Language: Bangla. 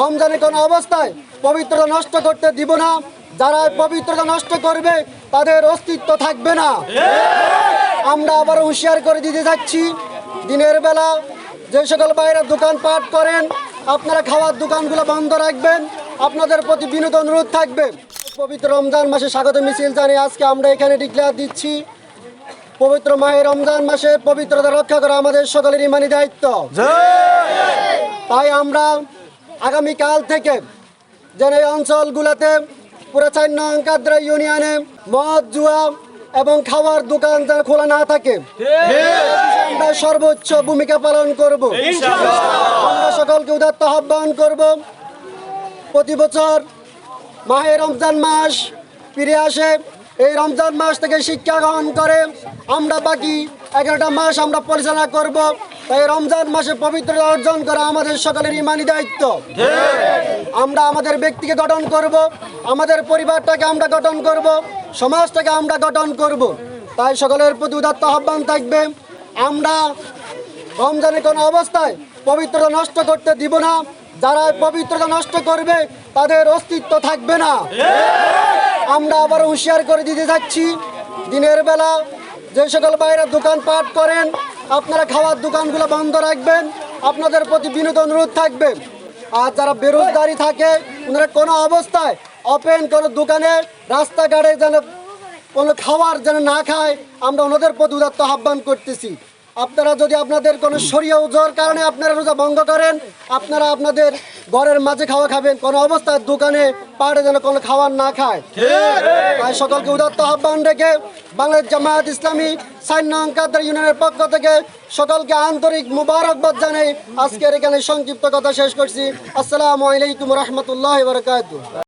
রমজানে কোনো অবস্থায় পবিত্রতা নষ্ট করতে দিব না। যারা পবিত্রতা নষ্ট করবে তাদের অস্তিত্ব থাকবে না। আমরা আবার হুঁশিয়ার করে দিতে যাচ্ছি দিনের বেলা যে সকল বাইরে দোকান পাট করেন আপনারা খাওয়ার দোকানগুলো বন্ধ রাখবেন। আপনাদের প্রতি বিনোদ অনুরোধ থাকবে। পবিত্র রমজান মাসে স্বাগত মিছিল জানিয়ে আজকে আমরা এখানে ডিক্লেয়ার দিচ্ছি পবিত্র মাহে রমজান মাসে পবিত্রতা রক্ষা করা আমাদের সকলের ইমানি দায়িত্ব। তাই আমরা আগামীকাল থেকে যেন এই অঞ্চলগুলোতে পুরো চার কাদ্রা ইউনিয়নে মদ, জুয়া এবং খাওয়ার দোকান যেন খোলা না থাকে। আমরা সর্বোচ্চ ভূমিকা পালন করব। আমরা সকলকে উদাত্ত আহ্বান করব। প্রতি বছর মাহে রমজান মাস ফিরে আসে। এই রমজান মাস থেকে শিক্ষা গ্রহণ করে। আমরা বাকি এগারোটা মাস আমরা পরিচালনা করব। তাই রমজান মাসে পবিত্রতা অর্জন করা আমাদের সকলের ইমানি দায়িত্ব। আমরা আমাদের ব্যক্তিকে গঠন করব, আমাদের পরিবারটাকে আমরা গঠন করব, সমাজটাকে আমরা গঠন করব। তাই সকলের প্রতি উদাত্ত আহ্বান থাকবে, আমরা রমজানের কোনো অবস্থায় পবিত্রতা নষ্ট করতে দিব না। যারা পবিত্রতা নষ্ট করবে, তাদের অস্তিত্ব থাকবে না। আমরা আবার হুঁশিয়ার করে দিতে যাচ্ছি, দিনের বেলা যে সকল বাইরে দোকান পাট করেন আপনারা খাওয়ার দোকানগুলো বন্ধ রাখবেন, আপনাদের প্রতি বিনোদ অনুরোধ থাকবে। আর যারা বেরোজগারি থাকে, ওনারা কোনো অবস্থায় ওপেন কোনো দোকানে, রাস্তাঘাটে যেন কোনো খাওয়ার যেন না খায়, আমরা ওনাদের প্রতি উদাত্ত আহ্বান করতেছি। আপনারা যদি আপনাদের কোনো শরীয় উজোর কারণে আপনারা রোজা ভঙ্গ করেন, আপনারা আপনাদের ঘরের মাঝে খাওয়া খাবেন কোনো অবস্থায় দোকানে পাড়ে যেন কোনো খাওয়ার না খায়। তাই সকলকে উদাত্ত আহ্বান রেখে বাংলাদেশ জামায়াত ইসলামী সাইন নং কাদের ইউনিয়নের পক্ষ থেকে সকলকে আন্তরিক মুবারকবাদ জানাই। আজকের এখানে সংক্ষিপ্ত কথা শেষ করছি। আসসালামু আলাইকুম রহমতুল্লাহ বরকাত